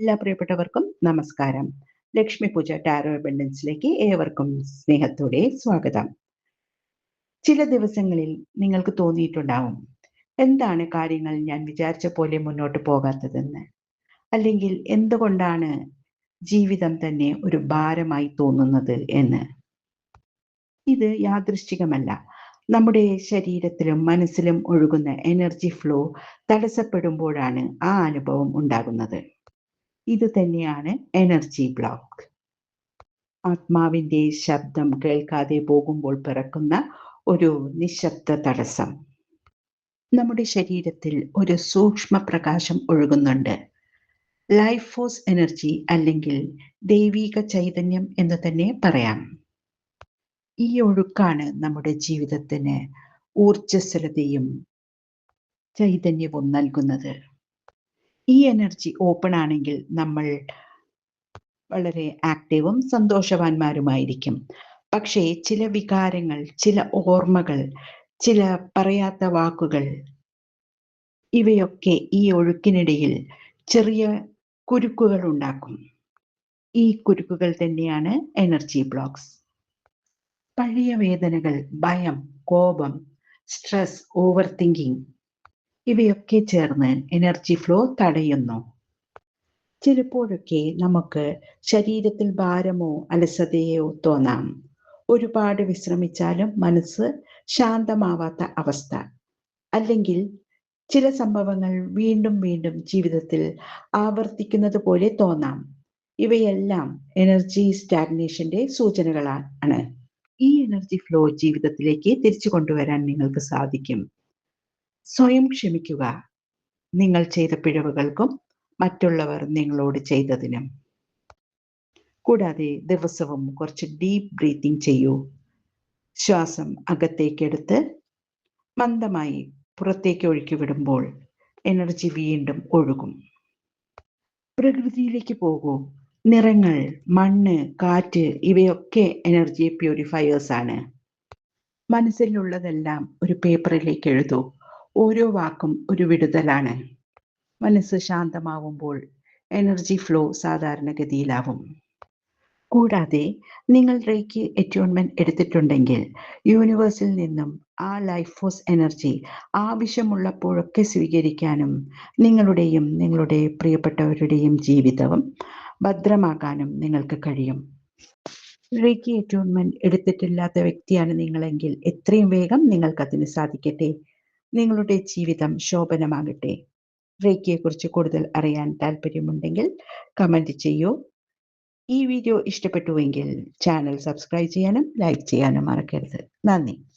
എല്ലാ പ്രിയപ്പെട്ടവർക്കും നമസ്കാരം. ലക്ഷ്മി പൂജ ടാരോ അബൻഡൻസിലേക്ക് ഏവർക്കും സ്നേഹത്തോടെ സ്വാഗതം. ചില ദിവസങ്ങളിൽ നിങ്ങൾക്ക് തോന്നിയിട്ടുണ്ടാവും എന്താണ് കാര്യങ്ങൾ ഞാൻ വിചാരിച്ച പോലെ മുന്നോട്ട് പോകാത്തതെന്ന്? അല്ലെങ്കിൽ എന്തുകൊണ്ടാണ് ജീവിതം തന്നെ ഒരു ഭാരമായി തോന്നുന്നത് എന്ന്? ഇത് യാദൃശ്ചികമല്ല. നമ്മുടെ ശരീരത്തിലും മനസ്സിലും ഒഴുകുന്ന എനർജി ഫ്ലോ തടസ്സപ്പെടുമ്പോഴാണ് ആ അനുഭവം ഉണ്ടാകുന്നത്. ഇത് തന്നെയാണ് എനർജി ബ്ലോക്ക് ആത്മാവിന്റെ ശബ്ദം കേൾക്കാതെ പോകുമ്പോൾ പിറക്കുന്ന ഒരു നിശബ്ദ തടസ്സം. നമ്മുടെ ശരീരത്തിൽ ഒരു സൂക്ഷ്മ പ്രകാശം ഒഴുകുന്നുണ്ട്. ലൈഫ് ഫോഴ്സ് എനർജി അല്ലെങ്കിൽ ദൈവീക ചൈതന്യം എന്ന് തന്നെ പറയാം. ഈ ഒഴുക്കാണ് നമ്മുടെ ജീവിതത്തിന് ഊർജസ്വലതയും ചൈതന്യവും നൽകുന്നത്. ഈ എനർജി ഓപ്പൺ ആണെങ്കിൽ നമ്മൾ വളരെ ആക്റ്റീവും സന്തോഷവാന്മാരുമായിരിക്കും. പക്ഷേ ചില വികാരങ്ങൾ ചില ഓർമ്മകൾ ചില പറയാത്ത വാക്കുകൾ ഇവയൊക്കെ ഈ ഒഴുക്കിനിടയിൽ ചെറിയ കുരുക്കുകൾ ഉണ്ടാക്കും. ഈ കുരുക്കുകൾ തന്നെയാണ് എനർജി ബ്ലോക്സ് പഴയ വേദനകൾ ഭയം കോപം സ്ട്രെസ് ഓവർ തിങ്കിങ് ഇവയൊക്കെ ചേർന്ന് എനർജി ഫ്ലോ തടയുന്നു. ചിലപ്പോഴൊക്കെ നമുക്ക് ശരീരത്തിൽ ഭാരമോ അലസതയോ തോന്നാം. ഒരുപാട് വിശ്രമിച്ചാലും മനസ്സ് ശാന്തമാവാത്ത അവസ്ഥ. അല്ലെങ്കിൽ ചില സംഭവങ്ങൾ വീണ്ടും വീണ്ടും ജീവിതത്തിൽ ആവർത്തിക്കുന്നത് പോലെ തോന്നാം. ഇവയെല്ലാം എനർജി സ്റ്റാഗ്നേഷന്റെ സൂചനകളാണ്. ഈ എനർജി ഫ്ലോ ജീവിതത്തിലേക്ക് തിരിച്ചു കൊണ്ടുവരാൻ നിങ്ങൾക്ക് സാധിക്കും. സ്വയം ക്ഷമിക്കുക. നിങ്ങൾ ചെയ്ത പിഴവുകൾക്കും മറ്റുള്ളവർ നിങ്ങളോട് ചെയ്തതിനും. കൂടാതെ ദിവസവും കുറച്ച് ഡീപ്പ് ബ്രീത്തിങ് ചെയ്യൂ. ശ്വാസം അകത്തേക്കെടുത്ത് മന്ദമായി പുറത്തേക്ക് ഒഴുക്കി വിടുമ്പോൾ എനർജി വീണ്ടും ഒഴുകും. പ്രകൃതിയിലേക്ക് പോകൂ. നിറങ്ങൾ മണ്ണ് കാറ്റ് ഇവയൊക്കെ എനർജി പ്യൂരിഫയേഴ്സ് ആണ്. മനസ്സിലുള്ളതെല്ലാം ഒരു പേപ്പറിലേക്ക് എഴുതൂ. ഓരോ വാക്കും ഒരു വിടുതലാണ്. മനസ്സ് ശാന്തമാവുമ്പോൾ എനർജി ഫ്ലോ സാധാരണഗതിയിലാവും. കൂടാതെ നിങ്ങൾ റേക്ക് അറ്റ്യൂൺമെന്റ് എടുത്തിട്ടുണ്ടെങ്കിൽ യൂണിവേഴ്സിൽ നിന്നും ആ ലൈഫ് ഫോഴ്സ് എനർജി ആവശ്യമുള്ളപ്പോഴൊക്കെ സ്വീകരിക്കാനും നിങ്ങളുടെയും നിങ്ങളുടെ പ്രിയപ്പെട്ടവരുടെയും ജീവിതവും ഭദ്രമാക്കാനും നിങ്ങൾക്ക് കഴിയും. റേക്കി അറ്റ്യൂൺമെന്റ് എടുത്തിട്ടില്ലാത്ത വ്യക്തിയാണ് നിങ്ങളെങ്കിൽ എത്രയും വേഗം നിങ്ങൾക്കതിന് സാധിക്കട്ടെ. നിങ്ങളുടെ ജീവിതം ശോഭനമാകട്ടെ. റേക്കിയെക്കുറിച്ച് കൂടുതൽ അറിയാൻ താല്പര്യമുണ്ടെങ്കിൽ കമന്റ് ചെയ്യൂ. ഈ വീഡിയോ ഇഷ്ടപ്പെട്ടുവെങ്കിൽ ചാനൽ സബ്സ്ക്രൈബ് ചെയ്യാനും ലൈക്ക് ചെയ്യാനും മറക്കരുത്. നന്ദി.